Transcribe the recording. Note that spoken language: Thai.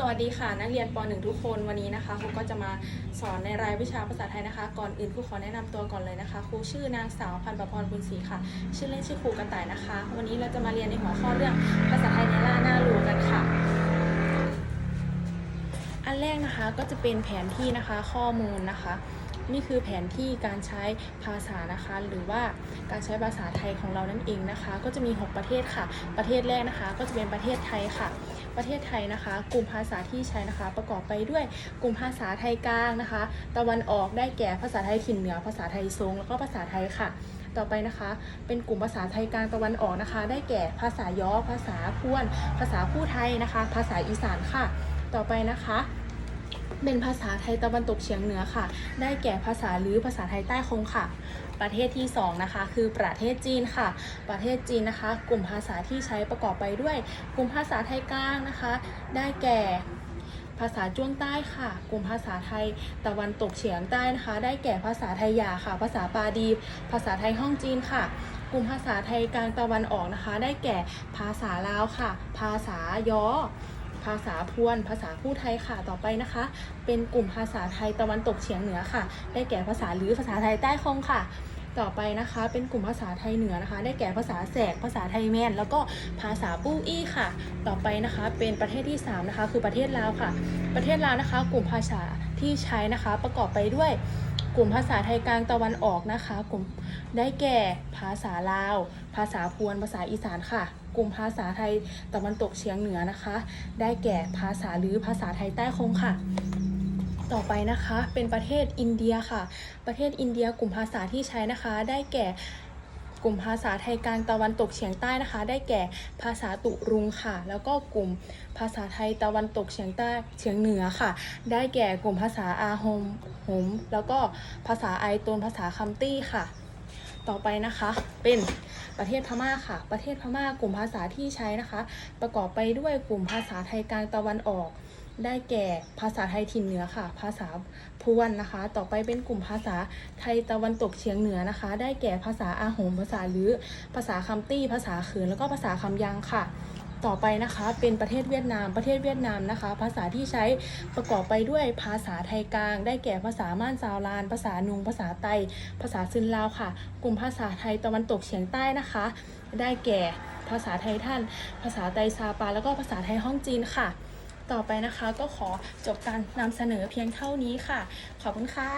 สวัสดีค่ะนักเรียนป .1 ทุกคนวันนี้นะคะครูก็จะมาสอนในรายวิชาภาษาไทยนะคะ ก่อนอื่นครูขอแนะนำตัวก่อนเลยนะคะครูชื่อนางสาวพันประพรบุญศรีค่ะ ชื่อเล่นชื่อครูกระต่ายนะคะ วันนี้เราจะมาเรียนในหัวข้อเรื่องภาษาไทยในล่าหน้ารู้กันค่ะ อันแรกนะคะก็จะเป็นแผนที่นะคะข้อมูลนะคะ นี่คือแผนที่การใช้ภาษานะคะ หรือว่าการใช้ภาษาไทยของเรานั่นเองนะคะ ก็จะมี 6 ประเทศค่ะ ประเทศแรกนะคะ ก็จะเป็นประเทศไทยค่ะ ประเทศไทยนะคะ กลุ่มภาษาที่ใช้นะคะ ประกอบไปด้วยกลุ่มภาษาไทยกลางนะคะ ตะวันออกได้แก่ภาษาไทยถิ่นเหนือ ภาษาไทยทรงแล้วก็ภาษาไทยค่ะต่อไปนะคะ เป็นกลุ่มภาษาไทยกลางตะวันออกนะคะ ได้แก่ภาษาย้อ ภาษาพวน ภาษาผู้ไทยนะคะ ภาษาอีสานค่ะ ต่อไปนะคะ เป็นภาษาไทยตะวันตกเฉียงเหนือค่ะ ได้แก่ภาษาหรือภาษาไทยใต้คงค่ะ ประเทศที่สองนะคะ คือประเทศจีนค่ะ ประเทศจีนนะคะ กลุ่มภาษาที่ใช้ประกอบไปด้วย กลุ่มภาษาไทยกลางนะคะ ได้แก่ภาษาจ้วงใต้ค่ะ กลุ่มภาษาไทยตะวันตกเฉียงใต้นะคะ ได้แก่ภาษาไทยยาค่ะ ภาษาปาดี ภาษาไทยห้องจีนค่ะ กลุ่มภาษาไทยกลางตะวันออกนะคะ ได้แก่ภาษาลาวค่ะ ภาษาย้อาษาพวน ภาษาผู้ไทยค่ะต่อไปนะคะ เป็นกลุ่มภาษาไทยตะวันตกเฉียงเหนือค่ะ ได้แก่ภาษาหรือภาษาไทยใต้คงค่ะ ต่อไปนะคะ เป็นกลุ่มภาษาไทยเหนือนะคะ ได้แก่ภาษาแสกภาษาไทยแมนแล้วก็ภาษาปู้อี้ค่ะ ต่อไปนะคะ เป็นประเทศที่สามนะคะ คือประเทศลาวค่ะ ประเทศลาวนะคะ กลุ่มภาษาที่ใช้นะคะ ประกอบไปด้วย กลุ่มภาษาไทยกลางตะวันออกนะคะ กลุ่มได้แก่ภาษาลาว ภาษาพวนภาษาอีสานค่ะ กลุ่มภาษาไทยตะวันตกเฉียงเหนือนะคะ ได้แก่ภาษาลือภาษาไทยใต้คงค่ะต่อไปนะคะเป็นประเทศอินเดียค่ะ ประเทศอินเดียกลุ่มภาษาที่ใช้นะคะ ได้แก่ กลุ่มภาษาไทยกลางตะวันตกเฉียงใต้นะคะ ได้แก่ภาษาตุรุงค่ะ แล้วก็กลุ่มภาษาไทยตะวันตกเฉียงใต้เฉียงเหนือค่ะ ได้แก่กลุ่มภาษาอาโฮมหมแล้วก็ภาษาไอโตนภาษาคัมตี้ค่ะ ต่อไปนะคะเป็นประเทศพม่าค่ะ ประเทศพม่ากลุ่มภาษาที่ใช้นะคะ ประกอบไปด้วยกลุ่มภาษาไทยกลางตะวันออก ได้แก่ภาษาไทยถิ่นเหนือค่ะ ภาษาพวนนะคะ ต่อไปเป็นกลุ่มภาษาไทยตะวันตกเฉียงเหนือนะคะ ได้แก่ภาษาอาหมภาษาลือ ภาษาคัมตี้ ภาษาเขิน แล้วก็ภาษาคำยังค่ะ ต่อไปนะคะเป็นประเทศเวียดนาม ประเทศเวียดนามนะคะ ภาษาที่ใช้ประกอบไปด้วยภาษาไทยกลาง ได้แก่ภาษาม่านซาวลาน ภาษานุง ภาษาไต ภาษาซึนลาวค่ะ กลุ่มภาษาไทยตะวันตกเฉียงใต้นะคะ ได้แก่ภาษาไทยท่าน ภาษาไตซาปา แล้วก็ภาษาไทยห้องจีนค่ะ ต่อไปนะคะก็ขอจบการนำเสนอเพียงเท่านี้ค่ะ ขอบคุณค่ะ